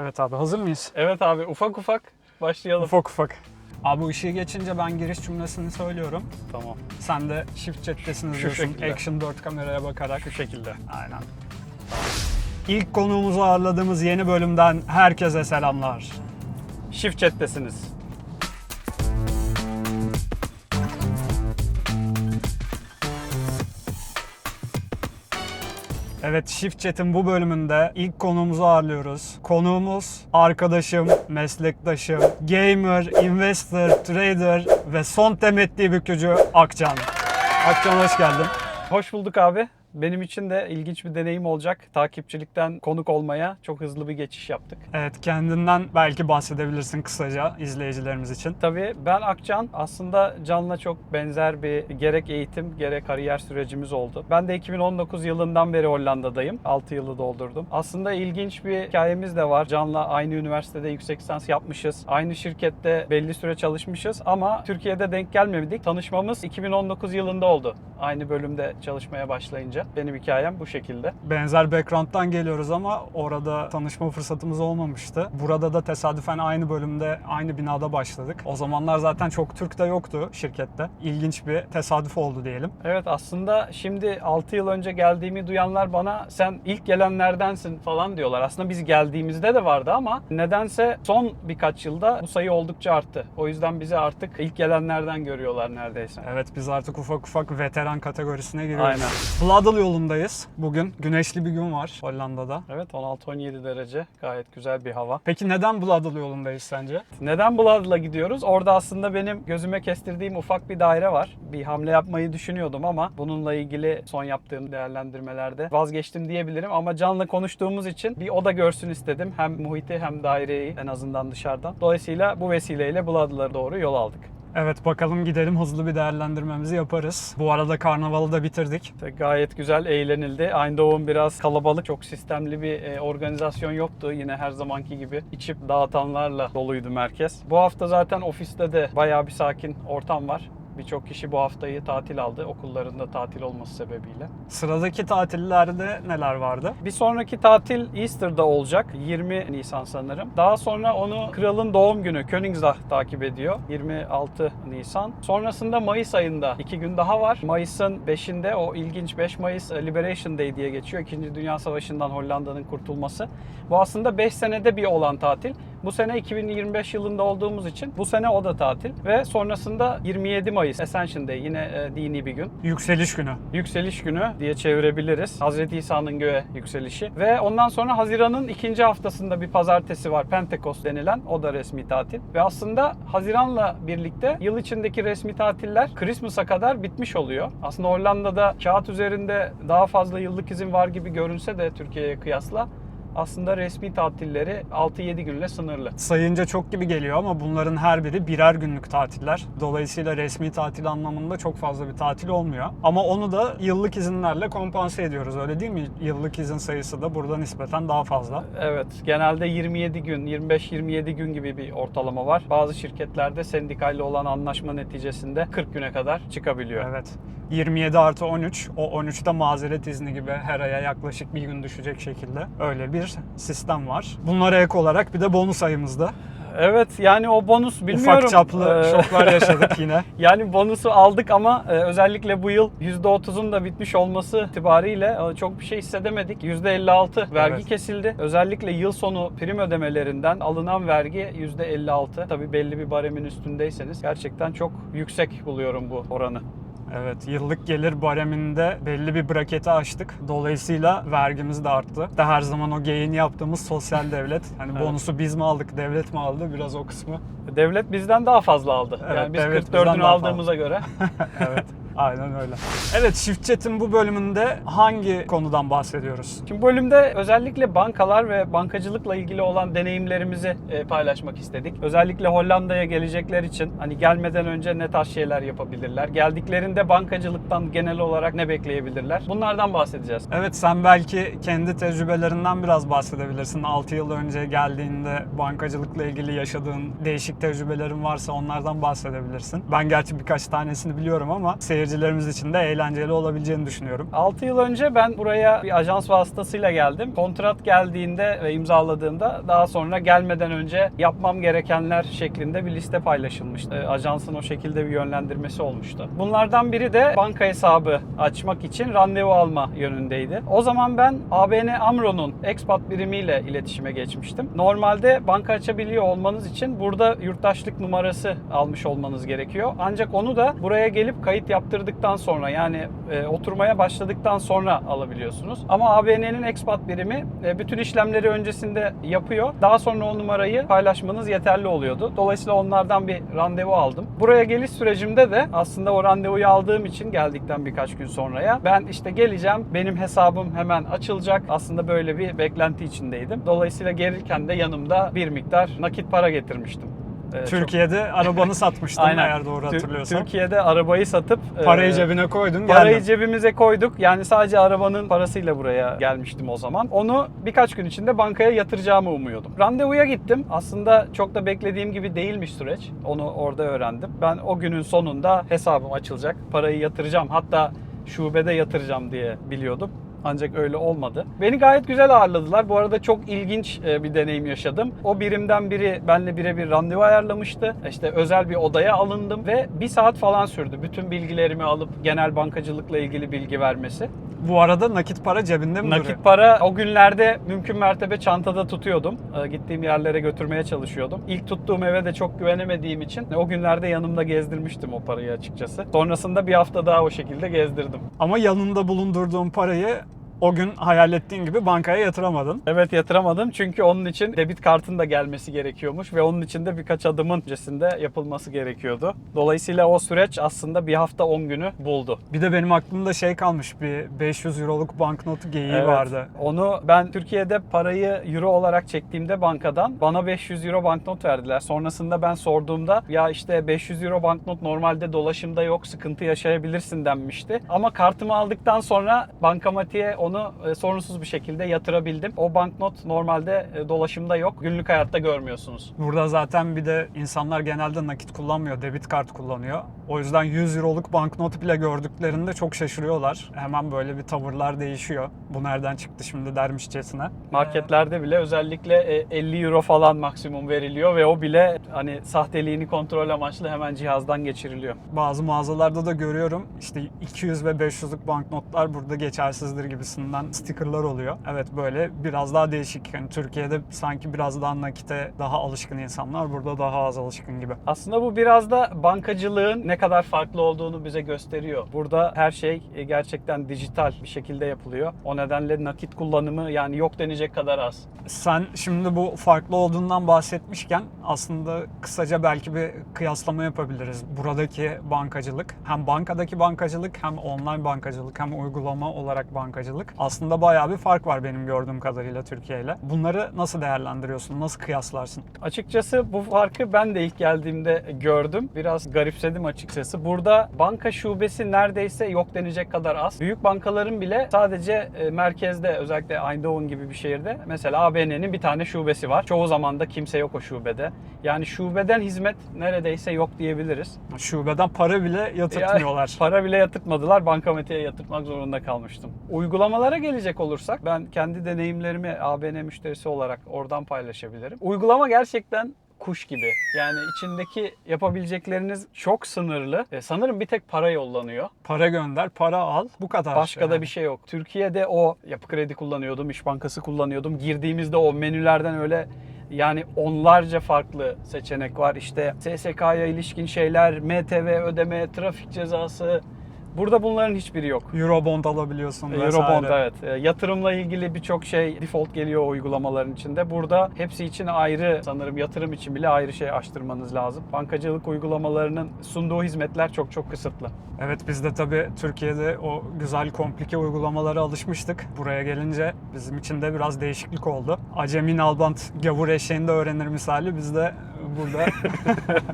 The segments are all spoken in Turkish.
Evet abi hazır mıyız? Evet abi ufak ufak başlayalım. Ufak ufak. Abi ışığı geçince ben giriş cümlesini söylüyorum. Tamam. Sen de shift chat'tesini Şu diyorsun. şekilde. Action 4 kameraya bakarak. Şu şekilde. Aynen. İlk konuğumuzu ağırladığımız yeni bölümden herkese selamlar. Shift chat'tesiniz. Evet Shift Chat'in bu bölümünde ilk konuğumuzu ağırlıyoruz. Konuğumuz arkadaşım, meslektaşım, gamer, investor, trader ve son temettü bükücü Akcan. Akcan hoş geldin. Hoş bulduk abi. Benim için de ilginç bir deneyim olacak. Takipçilikten konuk olmaya çok hızlı bir geçiş yaptık. Evet kendinden belki bahsedebilirsin kısaca izleyicilerimiz için. Tabii ben Akcan aslında Can'la çok benzer bir gerek eğitim gerek kariyer sürecimiz oldu. Ben de 2019 yılından beri Hollanda'dayım. 6 yılı doldurdum. Aslında ilginç bir hikayemiz de var. Can'la aynı üniversitede yüksek lisans yapmışız. Aynı şirkette belli süre çalışmışız ama Türkiye'de denk gelmedik. Tanışmamız 2019 yılında oldu. Aynı bölümde çalışmaya başlayınca. Benim hikayem bu şekilde. Benzer background'dan geliyoruz ama orada tanışma fırsatımız olmamıştı. Burada da tesadüfen aynı bölümde, aynı binada başladık. O zamanlar zaten çok Türk de yoktu şirkette. İlginç bir tesadüf oldu diyelim. Evet aslında şimdi 6 yıl önce geldiğimi duyanlar bana sen ilk gelenlerdensin falan diyorlar. Aslında biz geldiğimizde de vardı ama nedense son birkaç yılda bu sayı oldukça arttı. O yüzden bizi artık ilk gelenlerden görüyorlar neredeyse. Evet biz artık ufak ufak veteran kategorisine giriyoruz. Aynen. Bladel yolundayız. Bugün güneşli bir gün var Hollanda'da. Evet 16-17 derece gayet güzel bir hava. Peki neden Bladel yolundayız sence? Neden Bladıl'a gidiyoruz? Orada aslında benim gözüme kestirdiğim ufak bir daire var. Bir hamle yapmayı düşünüyordum ama bununla ilgili son yaptığım değerlendirmelerde vazgeçtim diyebilirim. Ama Can'la konuştuğumuz için bir oda görsün istedim. Hem muhiti hem daireyi en azından dışarıdan. Dolayısıyla bu vesileyle Bladıl'a doğru yol aldık. Evet bakalım gidelim hızlı bir değerlendirmemizi yaparız. Bu arada karnavalı da bitirdik. Gayet güzel eğlenildi. Eindhoven biraz kalabalık, çok sistemli bir e, organizasyon yoktu. Yine her zamanki gibi içip dağıtanlarla doluydu merkez. Bu hafta zaten ofiste de bayağı bir sakin ortam var. Birçok kişi bu haftayı tatil aldı okullarında tatil olması sebebiyle. Sıradaki tatillerde neler vardı? Bir sonraki tatil Easter'da olacak. 20 Nisan sanırım. Daha sonra onu kralın doğum günü Königsdag takip ediyor. 26 Nisan. Sonrasında Mayıs ayında iki gün daha var. Mayıs'ın 5'inde o ilginç 5 Mayıs e, Liberation Day diye geçiyor. İkinci Dünya Savaşı'ndan Hollanda'nın kurtulması. Bu aslında 5 senede bir olan tatil. Bu sene 2025 yılında olduğumuz için bu sene o da tatil. Ve sonrasında 27 Mayıs Ascension Day yine e, dini bir gün. Yükseliş günü. Yükseliş günü diye çevirebiliriz. Hazreti İsa'nın göğe yükselişi. Ve ondan sonra Haziran'ın ikinci haftasında bir pazartesi var. Pentekost denilen. O da resmi tatil. Ve aslında Haziran'la birlikte yıl içindeki resmi tatiller Christmas'a kadar bitmiş oluyor. Aslında Hollanda'da kağıt üzerinde daha fazla yıllık izin var gibi görünse de Türkiye'ye kıyasla aslında resmi tatilleri 6-7 günle sınırlı. Sayınca çok gibi geliyor ama bunların her biri birer günlük tatiller. Dolayısıyla resmi tatil anlamında çok fazla bir tatil olmuyor. Ama onu da yıllık izinlerle kompanse ediyoruz öyle değil mi? Yıllık izin sayısı da burada nispeten daha fazla. Evet, genelde 27 gün, 25-27 gün gibi bir ortalama var. Bazı şirketlerde sendikayla olan anlaşma neticesinde 40 güne kadar çıkabiliyor. Evet. 27 artı 13. O 13'te mazeret izni gibi her aya yaklaşık bir gün düşecek şekilde öyle bir sistem var. Bunlara ek olarak bir de bonus ayımızda. Evet, yani o bonus bilmiyorum. Ufak çaplı Ee, şoklar yaşadık yine. Yani bonusu aldık ama e, özellikle bu yıl %30'un da bitmiş olması itibariyle e, çok bir şey hissedemedik. %56 vergi Evet. kesildi. Özellikle yıl sonu prim ödemelerinden alınan vergi %56. Tabii belli bir baremin üstündeyseniz gerçekten çok yüksek buluyorum bu oranı. Evet, yıllık gelir bareminde belli bir braketi aştık. Dolayısıyla vergimiz de arttı. De her zaman o gain yaptığımız sosyal devlet. Hani Evet. bonusu biz mi aldık, devlet mi aldı? Biraz o kısmı. Devlet bizden daha fazla aldı. Evet, yani biz devlet bizden 44'ünü daha aldığımıza göre. evet. Aynen öyle. Evet, Shift Chat'in bu bölümünde hangi konudan bahsediyoruz? Şimdi bu bölümde özellikle bankalar ve bankacılıkla ilgili olan deneyimlerimizi e, paylaşmak istedik. Özellikle Hollanda'ya gelecekler için hani gelmeden önce ne tarz şeyler yapabilirler? Geldiklerinde bankacılıktan genel olarak ne bekleyebilirler? Bunlardan bahsedeceğiz. Evet, sen belki kendi tecrübelerinden biraz bahsedebilirsin. 6 yıl önce geldiğinde bankacılıkla ilgili yaşadığın değişik tecrübelerin varsa onlardan bahsedebilirsin. Ben gerçi birkaç tanesini biliyorum ama seyirci seyircilerimiz için de eğlenceli olabileceğini düşünüyorum. 6 yıl önce ben buraya bir ajans vasıtasıyla geldim. Kontrat geldiğinde ve imzaladığımda daha sonra gelmeden önce yapmam gerekenler şeklinde bir liste paylaşılmıştı. E, Ajansın o şekilde bir yönlendirmesi olmuştu. Bunlardan biri de banka hesabı açmak için randevu alma yönündeydi. O zaman ben ABN AMRO'nun expat birimiyle iletişime geçmiştim. Normalde banka açabiliyor olmanız için burada yurttaşlık numarası almış olmanız gerekiyor. Ancak onu da buraya gelip kayıt yaptırdıktan sonra yani e, oturmaya başladıktan sonra alabiliyorsunuz. Ama ABN'nin expat birimi e, bütün işlemleri öncesinde yapıyor. Daha sonra o numarayı paylaşmanız yeterli oluyordu. Dolayısıyla onlardan bir randevu aldım. Buraya geliş sürecimde de aslında o randevuyu aldığım için geldikten birkaç gün sonraya ben işte geleceğim. Benim hesabım hemen açılacak. Aslında böyle bir beklenti içindeydim. Dolayısıyla gelirken de yanımda bir miktar nakit para getirmiştim. E, çok- Türkiye'de arabanı satmıştın Aynen. eğer doğru hatırlıyorsam. Türkiye'de arabayı satıp Parayı e, cebine koydun Parayı geldin. cebimize koyduk. Yani sadece arabanın parasıyla buraya gelmiştim o zaman. Onu birkaç gün içinde bankaya yatıracağımı umuyordum. Randevuya gittim. Aslında çok da beklediğim gibi değilmiş süreç. Onu orada öğrendim. Ben o günün sonunda hesabım açılacak. Parayı yatıracağım. Hatta şubede yatıracağım diye biliyordum. Ancak öyle olmadı. Beni gayet güzel ağırladılar. Bu arada çok ilginç e, bir deneyim yaşadım. O birimden biri benle birebir randevu ayarlamıştı. İşte özel bir odaya alındım ve bir saat falan sürdü. Bütün bilgilerimi alıp genel bankacılıkla ilgili bilgi vermesi. Bu arada nakit para cebinde mi duruyor? Nakit para o günlerde mümkün mertebe çantada tutuyordum. Ee, Gittiğim yerlere götürmeye çalışıyordum. İlk tuttuğum eve de çok güvenemediğim için o günlerde yanımda gezdirmiştim o parayı açıkçası. Sonrasında bir hafta daha o şekilde gezdirdim. Ama yanında bulundurduğun parayı o gün hayal ettiğin gibi bankaya yatıramadın. Evet yatıramadım çünkü onun için debit kartın da gelmesi gerekiyormuş ve onun için de birkaç adımın öncesinde yapılması gerekiyordu. Dolayısıyla o süreç aslında bir hafta 10 günü buldu. Bir de benim aklımda şey kalmış bir 500 euroluk banknotu geyiği Evet. vardı. Onu ben Türkiye'de parayı euro olarak çektiğimde bankadan bana 500 euro banknot verdiler. Sonrasında ben sorduğumda ya işte 500 euro banknot normalde dolaşımda yok sıkıntı yaşayabilirsin denmişti. Ama kartımı aldıktan sonra bankamatiğe onu e, sorunsuz bir şekilde yatırabildim. O banknot normalde e, dolaşımda yok. Günlük hayatta görmüyorsunuz. Burada zaten bir de insanlar genelde nakit kullanmıyor, debit kart kullanıyor. O yüzden 100 euroluk banknot bile gördüklerinde çok şaşırıyorlar. Hemen böyle bir tavırlar değişiyor. Bu nereden çıktı şimdi dermişçesine. Marketlerde bile özellikle e, 50 euro falan maksimum veriliyor ve o bile hani sahteliğini kontrol amaçlı hemen cihazdan geçiriliyor. Bazı mağazalarda da görüyorum işte 200 ve 500'lük banknotlar burada geçersizdir gibisinden stickerlar oluyor. Evet böyle biraz daha değişik. Yani Türkiye'de sanki biraz daha nakite daha alışkın insanlar burada daha az alışkın gibi. Aslında bu biraz da bankacılığın ne kadar farklı olduğunu bize gösteriyor. Burada her şey e, gerçekten dijital bir şekilde yapılıyor. O nedenle nakit kullanımı yani yok denecek kadar az. Sen şimdi bu farklı olduğundan bahsetmişken aslında kısaca belki bir kıyaslama yapabiliriz. Buradaki bankacılık hem bankadaki bankacılık hem online bankacılık hem uygulama olarak bankacılık aslında bayağı bir fark var benim gördüğüm kadarıyla Türkiye ile. Bunları nasıl değerlendiriyorsun? Nasıl kıyaslarsın? Açıkçası bu farkı ben de ilk geldiğimde gördüm. Biraz garipsedim açıkçası. Burada banka şubesi neredeyse yok denecek kadar az. Büyük bankaların bile sadece e, merkezde özellikle Eindhoven gibi bir şehirde mesela ABN'nin bir tane şubesi var. Çoğu zaman da kimse yok o şubede. Yani şubeden hizmet neredeyse yok diyebiliriz. Şubeden para bile yatırtmıyorlar. Para bile yatırtmadılar. Bankamatiğe yatırtmak zorunda kalmıştım. Uygulamalara gelecek olursak ben kendi deneyimlerimi ABN müşterisi olarak oradan paylaşabilirim. Uygulama gerçekten kuş gibi. Yani içindeki yapabilecekleriniz çok sınırlı. E, sanırım bir tek para yollanıyor. Para gönder, para al. Bu kadar. Başka da bir şey yok. Türkiye'de o yapı kredi kullanıyordum, İş Bankası kullanıyordum. Girdiğimizde o menülerden öyle yani onlarca farklı seçenek var. İşte SSK'ya ilişkin şeyler, MTV ödeme, trafik cezası. Burada bunların hiçbiri yok. Eurobond alabiliyorsun vesaire. Eurobond evet. E, Yatırımla ilgili birçok şey default geliyor uygulamaların içinde. Burada hepsi için ayrı sanırım yatırım için bile ayrı şey açtırmanız lazım. Bankacılık uygulamalarının sunduğu hizmetler çok çok kısıtlı. Evet biz de tabii Türkiye'de o güzel komplike uygulamalara alışmıştık. Buraya gelince bizim için de biraz değişiklik oldu. Acemi Nalbant gavur eşeğinde öğrenir misali biz de burada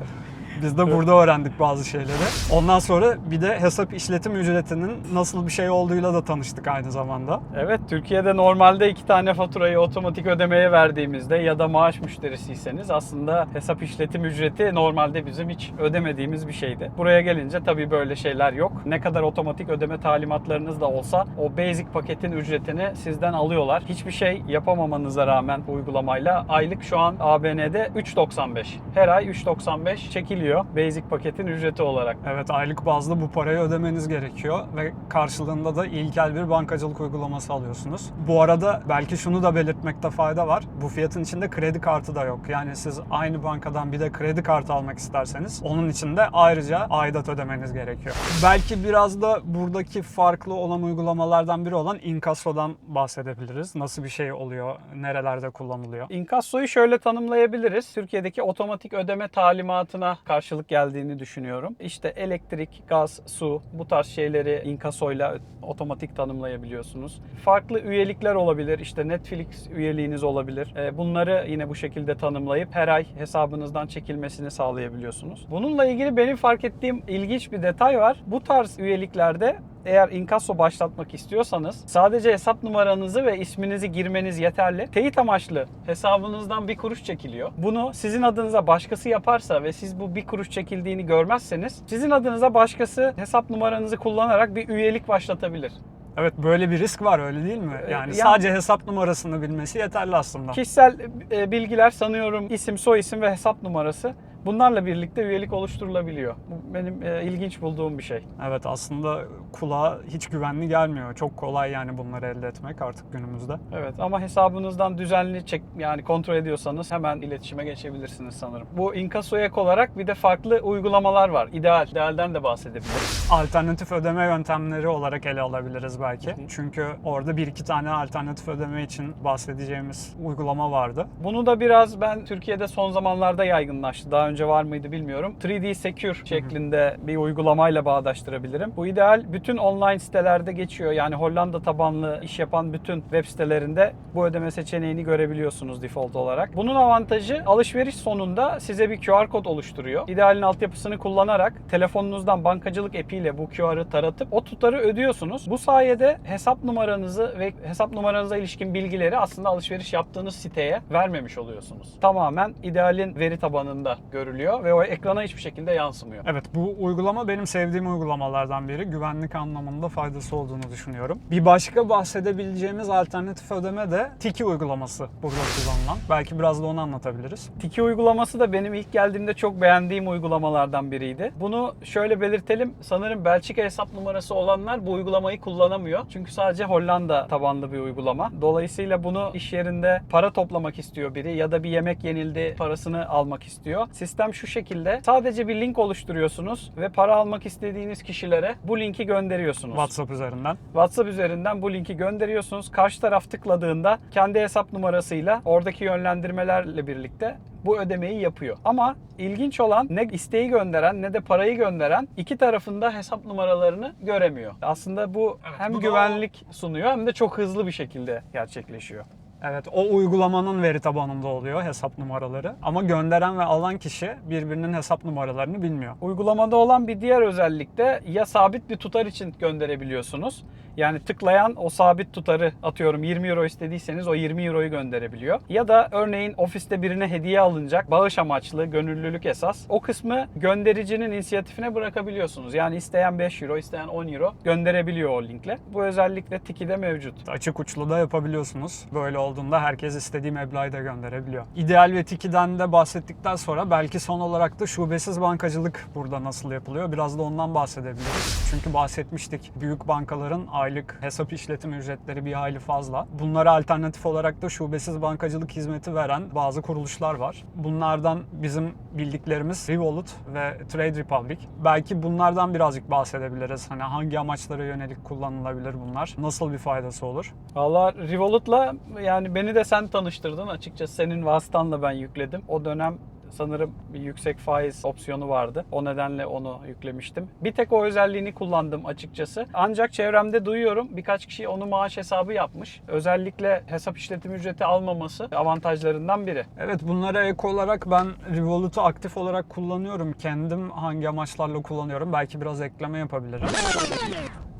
Biz de burada öğrendik bazı şeyleri. Ondan sonra bir de hesap işletim ücretinin nasıl bir şey olduğuyla da tanıştık aynı zamanda. Evet, Türkiye'de normalde iki tane faturayı otomatik ödemeye verdiğimizde ya da maaş müşterisiyseniz aslında hesap işletim ücreti normalde bizim hiç ödemediğimiz bir şeydi. Buraya gelince tabii böyle şeyler yok. Ne kadar otomatik ödeme talimatlarınız da olsa o basic paketin ücretini sizden alıyorlar. Hiçbir şey yapamamanıza rağmen uygulamayla aylık şu an ABN'de 3.95. Her ay 3.95 çekiliyor basic paketin ücreti olarak. Evet aylık bazda bu parayı ödemeniz gerekiyor ve karşılığında da ilkel bir bankacılık uygulaması alıyorsunuz. Bu arada belki şunu da belirtmekte fayda var. Bu fiyatın içinde kredi kartı da yok. Yani siz aynı bankadan bir de kredi kartı almak isterseniz onun için de ayrıca aidat ödemeniz gerekiyor. Belki biraz da buradaki farklı olan uygulamalardan biri olan inkassodan bahsedebiliriz. Nasıl bir şey oluyor, nerelerde kullanılıyor? İnkassoyu şöyle tanımlayabiliriz. Türkiye'deki otomatik ödeme talimatına karşılık geldiğini düşünüyorum. İşte elektrik, gaz, su bu tarz şeyleri inkassoyla otomatik tanımlayabiliyorsunuz. Farklı üyelikler olabilir. İşte Netflix üyeliğiniz olabilir. Ee, Bunları yine bu şekilde tanımlayıp her ay hesabınızdan çekilmesini sağlayabiliyorsunuz. Bununla ilgili benim fark ettiğim ilginç bir detay var. Bu tarz üyeliklerde eğer inkasso başlatmak istiyorsanız sadece hesap numaranızı ve isminizi girmeniz yeterli. Teyit amaçlı hesabınızdan bir kuruş çekiliyor. Bunu sizin adınıza başkası yaparsa ve siz bu bir kuruş çekildiğini görmezseniz sizin adınıza başkası hesap numaranızı kullanarak bir üyelik başlatabilir. Evet böyle bir risk var öyle değil mi? Ee, Yani yani- sadece hesap numarasını bilmesi yeterli aslında. Kişisel e, bilgiler sanıyorum isim, soy isim ve hesap numarası. Bunlarla birlikte üyelik oluşturulabiliyor. Bu benim e, ilginç bulduğum bir şey. Evet aslında kulağa hiç güvenli gelmiyor. Çok kolay yani bunları elde etmek artık günümüzde. Evet ama hesabınızdan düzenli çek yani kontrol ediyorsanız hemen iletişime geçebilirsiniz sanırım. Bu inkasso ek olarak bir de farklı uygulamalar var. İdeal, idealden de bahsedebiliriz. Alternatif ödeme yöntemleri olarak ele alabiliriz belki. Çünkü orada bir iki tane alternatif ödeme için bahsedeceğimiz uygulama vardı. Bunu da biraz ben Türkiye'de son zamanlarda yaygınlaştı. Daha önce var mıydı bilmiyorum. 3D Secure şeklinde bir uygulamayla bağdaştırabilirim. Bu ideal bütün online sitelerde geçiyor. Yani Hollanda tabanlı iş yapan bütün web sitelerinde bu ödeme seçeneğini görebiliyorsunuz default olarak. Bunun avantajı alışveriş sonunda size bir QR kod oluşturuyor. İdealin altyapısını kullanarak telefonunuzdan bankacılık apiyle bu QR'ı taratıp o tutarı ödüyorsunuz. Bu sayede hesap numaranızı ve hesap numaranıza ilişkin bilgileri aslında alışveriş yaptığınız siteye vermemiş oluyorsunuz. Tamamen idealin veri tabanında görülüyor ve o ekrana hiçbir şekilde yansımıyor. Evet bu uygulama benim sevdiğim uygulamalardan biri. Güvenlik anlamında faydası olduğunu düşünüyorum. Bir başka bahsedebileceğimiz alternatif ödeme de Tiki uygulaması burada kullanılan. Belki biraz da onu anlatabiliriz. Tiki uygulaması da benim ilk geldiğimde çok beğendiğim uygulamalardan biriydi. Bunu şöyle belirtelim. Sanırım Belçika hesap numarası olanlar bu uygulamayı kullanamıyor. Çünkü sadece Hollanda tabanlı bir uygulama. Dolayısıyla bunu iş yerinde para toplamak istiyor biri ya da bir yemek yenildi parasını almak istiyor. Sistem şu şekilde. Sadece bir link oluşturuyorsunuz ve para almak istediğiniz kişilere bu linki gönderiyorsunuz. WhatsApp üzerinden. WhatsApp üzerinden bu linki gönderiyorsunuz. Karşı taraf tıkladığında kendi hesap numarasıyla oradaki yönlendirmelerle birlikte bu ödemeyi yapıyor. Ama ilginç olan ne isteği gönderen ne de parayı gönderen iki tarafında hesap numaralarını göremiyor. Aslında bu Evet, hem bu da güvenlik sunuyor hem de çok hızlı bir şekilde gerçekleşiyor. Evet o uygulamanın veri tabanında oluyor hesap numaraları. Ama gönderen ve alan kişi birbirinin hesap numaralarını bilmiyor. Uygulamada olan bir diğer özellik de ya sabit bir tutar için gönderebiliyorsunuz. Yani tıklayan o sabit tutarı atıyorum 20 euro istediyseniz o 20 euroyu gönderebiliyor. Ya da örneğin ofiste birine hediye alınacak bağış amaçlı gönüllülük esas. O kısmı göndericinin inisiyatifine bırakabiliyorsunuz. Yani isteyen 5 euro isteyen 10 euro gönderebiliyor o linkle. Bu özellik de Tiki'de mevcut. Açık uçlu da yapabiliyorsunuz. Böyle olduğunda herkes istediği meblağı da gönderebiliyor. İdeal ve Tiki'den de bahsettikten sonra belki son olarak da şubesiz bankacılık burada nasıl yapılıyor? Biraz da ondan bahsedebiliriz. Çünkü bahsetmiştik büyük bankaların aylık hesap işletim ücretleri bir hayli fazla. Bunlara alternatif olarak da şubesiz bankacılık hizmeti veren bazı kuruluşlar var. Bunlardan bizim bildiklerimiz Revolut ve Trade Republic. Belki bunlardan birazcık bahsedebiliriz. Hani hangi amaçlara yönelik kullanılabilir bunlar? Nasıl bir faydası olur? Valla Revolut'la yani beni de sen tanıştırdın açıkçası senin vasıtanla ben yükledim. O dönem sanırım bir yüksek faiz opsiyonu vardı. O nedenle onu yüklemiştim. Bir tek o özelliğini kullandım açıkçası. Ancak çevremde duyuyorum birkaç kişi onu maaş hesabı yapmış. Özellikle hesap işletim ücreti almaması avantajlarından biri. Evet bunlara ek olarak ben Revolut'u aktif olarak kullanıyorum. Kendim hangi amaçlarla kullanıyorum belki biraz ekleme yapabilirim.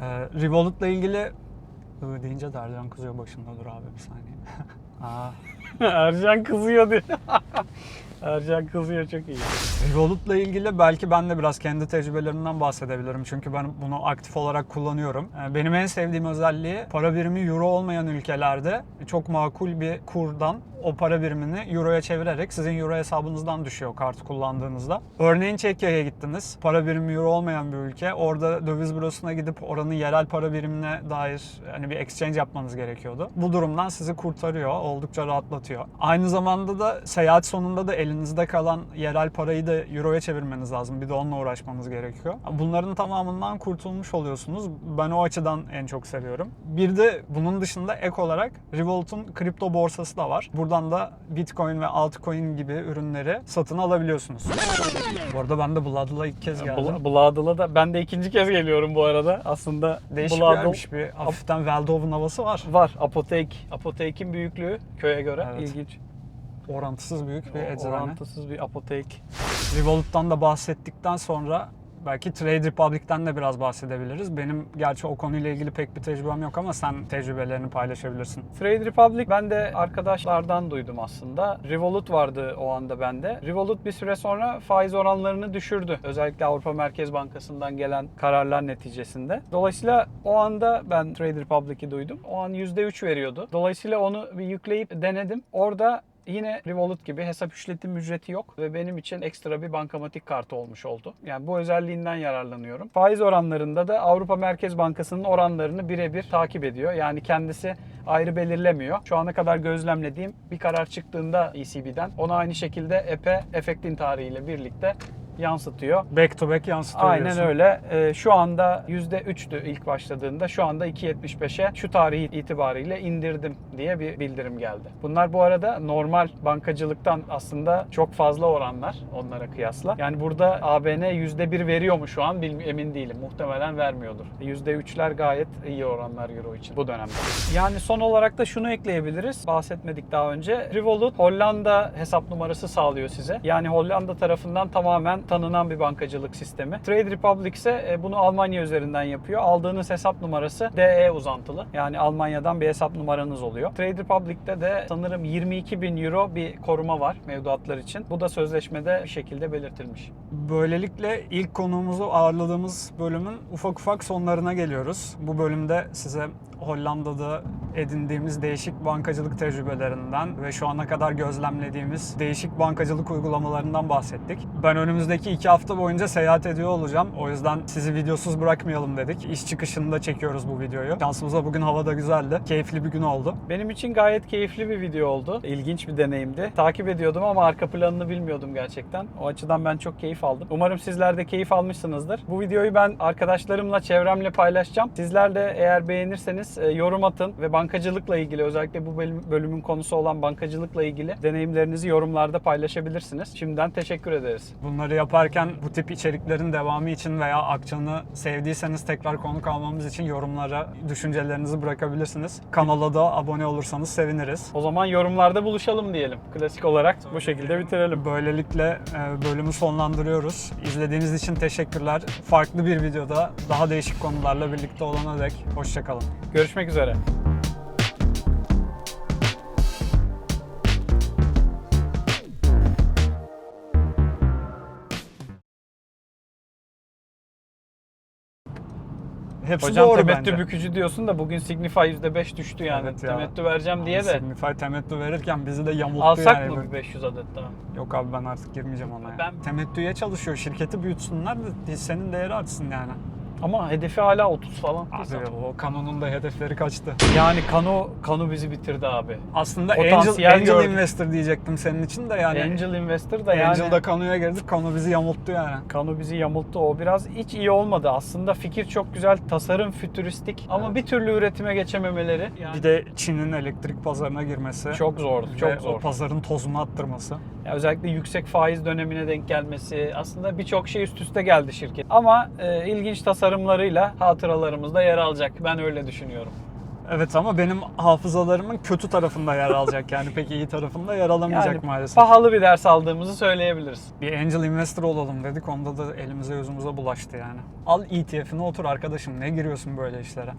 Ee, Revolut'la ilgili Iı deyince de Erdoğan kızıyor başında dur abi bir saniye. Aa, Ercan kızıyor diye. Ercan kızıyor çok iyi. Revolut'la ilgili belki ben de biraz kendi tecrübelerimden bahsedebilirim. Çünkü ben bunu aktif olarak kullanıyorum. Ee, Benim en sevdiğim özelliği para birimi euro olmayan ülkelerde çok makul bir kurdan o para birimini euroya çevirerek sizin euro hesabınızdan düşüyor kartı kullandığınızda. Örneğin Çekya'ya gittiniz. Para birimi euro olmayan bir ülke. Orada döviz bürosuna gidip oranın yerel para birimine dair hani bir exchange yapmanız gerekiyordu. Bu durumdan sizi kurtarıyor. Oldukça rahatlatıyor. Aynı zamanda da seyahat sonunda da elinizde kalan yerel parayı da euroya çevirmeniz lazım. Bir de onunla uğraşmanız gerekiyor. Bunların tamamından kurtulmuş oluyorsunuz. Ben o açıdan en çok seviyorum. Bir de bunun dışında ek olarak Revolut'un kripto borsası da var. Buradan da Bitcoin ve altcoin gibi ürünleri satın alabiliyorsunuz. Bu arada ben de Blood'la ilk kez geldim. Bladıl'a da ben de ikinci kez geliyorum bu arada. Aslında Değişik bir Bladıl yermiş. Bir hafiften Veldhoven havası var. var. Apotek. Apotek'in büyüklüğü köye göre Evet. ilginç. Orantısız büyük bir eczane. Orantısız bir apotek. Revolut'tan da bahsettikten sonra belki Trade Republic'ten de biraz bahsedebiliriz. Benim gerçi o konuyla ilgili pek bir tecrübem yok ama sen tecrübelerini paylaşabilirsin. Trade Republic ben de arkadaşlardan duydum aslında. Revolut vardı o anda bende. Revolut bir süre sonra faiz oranlarını düşürdü. Özellikle Avrupa Merkez Bankası'ndan gelen kararlar neticesinde. Dolayısıyla o anda ben Trade Republic'i duydum. O an %3 veriyordu. Dolayısıyla onu bir yükleyip denedim. Orada Yine Revolut gibi hesap işletim ücreti yok ve benim için ekstra bir bankamatik kartı olmuş oldu. Yani bu özelliğinden yararlanıyorum. Faiz oranlarında da Avrupa Merkez Bankası'nın oranlarını birebir takip ediyor. Yani kendisi ayrı belirlemiyor. Şu ana kadar gözlemlediğim bir karar çıktığında ECB'den onu aynı şekilde EPE efektin tarihiyle birlikte yansıtıyor. Back to back yansıtıyor Aynen diyorsun. öyle. Ee, şu anda %3'tü ilk başladığında. Şu anda 2.75'e şu tarihi itibariyle indirdim diye bir bildirim geldi. Bunlar bu arada normal bankacılıktan aslında çok fazla oranlar onlara kıyasla. Yani burada ABN %1 veriyor mu şu an emin değilim. Muhtemelen vermiyordur. %3'ler gayet iyi oranlar Euro için bu dönemde. Yani son olarak da şunu ekleyebiliriz. Bahsetmedik daha önce. Revolut Hollanda hesap numarası sağlıyor size. Yani Hollanda tarafından tamamen tanınan bir bankacılık sistemi. Trade Republic ise e, bunu Almanya üzerinden yapıyor. Aldığınız hesap numarası DE uzantılı. Yani Almanya'dan bir hesap numaranız oluyor. Trade Republic'te de sanırım 22 bin euro bir koruma var mevduatlar için. Bu da sözleşmede bir şekilde belirtilmiş. Böylelikle ilk konuğumuzu ağırladığımız bölümün ufak ufak sonlarına geliyoruz. Bu bölümde size Hollanda'da edindiğimiz değişik bankacılık tecrübelerinden ve şu ana kadar gözlemlediğimiz değişik bankacılık uygulamalarından bahsettik. Ben önümüzdeki iki hafta boyunca seyahat ediyor olacağım. O yüzden sizi videosuz bırakmayalım dedik. İş çıkışında çekiyoruz bu videoyu. Şansımıza bugün hava da güzeldi. Keyifli bir gün oldu. Benim için gayet keyifli bir video oldu. İlginç bir deneyimdi. Takip ediyordum ama arka planını bilmiyordum gerçekten. O açıdan ben çok keyif aldım. Umarım sizler de keyif almışsınızdır. Bu videoyu ben arkadaşlarımla, çevremle paylaşacağım. Sizler de eğer beğenirseniz e, yorum atın ve bankacılıkla ilgili özellikle bu bölüm- bölümün konusu olan bankacılıkla ilgili deneyimlerinizi yorumlarda paylaşabilirsiniz. Şimdiden teşekkür ederiz. Bunları yaparken bu tip içeriklerin devamı için veya Akçan'ı sevdiyseniz tekrar konuk almamız için yorumlara düşüncelerinizi bırakabilirsiniz. Kanala da abone olursanız seviniriz. O zaman yorumlarda buluşalım diyelim. Klasik olarak bu şekilde bitirelim. Böylelikle e, bölümü sonlandırıyoruz. İzlediğiniz için teşekkürler. Farklı bir videoda daha değişik konularla birlikte olana dek hoşçakalın. Görüşmek üzere. Hepsi Hocam doğru temettü bence. bükücü diyorsun da bugün Signify %5 düştü yani. Evet ya. temettü vereceğim diye de. Signify temettü verirken bizi de yamulttu Alsak yani. mı bir 500 adet daha? Yok abi ben artık girmeyeceğim ona ya. Ben- Temettüye çalışıyor. Şirketi büyütsünler de hissenin değeri artsın yani. Ama hedefi hala 30 falan. Abi o kanonun da hedefleri kaçtı. Yani Kanu Kanu bizi bitirdi abi. Aslında Potansiyel Angel, Angel gördük. Investor diyecektim senin için de yani. Angel Investor da yani Angel'da Kano'ya girdik. Kano bizi yamulttu yani. Kanu bizi yamulttu. O biraz hiç iyi olmadı. Aslında fikir çok güzel, tasarım fütüristik ama bir türlü üretime geçememeleri yani Bir de Çin'in elektrik pazarına girmesi. çok zordu. ve Çok o zor. pazarın tozunu attırması. Ya özellikle yüksek faiz dönemine denk gelmesi aslında birçok şey üst üste geldi şirket. Ama e, ilginç tasarımlarıyla hatıralarımızda yer alacak. Ben öyle düşünüyorum. Evet ama benim hafızalarımın kötü tarafında yer alacak yani pek iyi tarafında yer alamayacak Yani maalesef. pahalı bir ders aldığımızı söyleyebiliriz. Bir angel investor olalım dedik onda da elimize yüzümüze bulaştı yani. Al ETF'ine otur arkadaşım ne giriyorsun böyle işlere?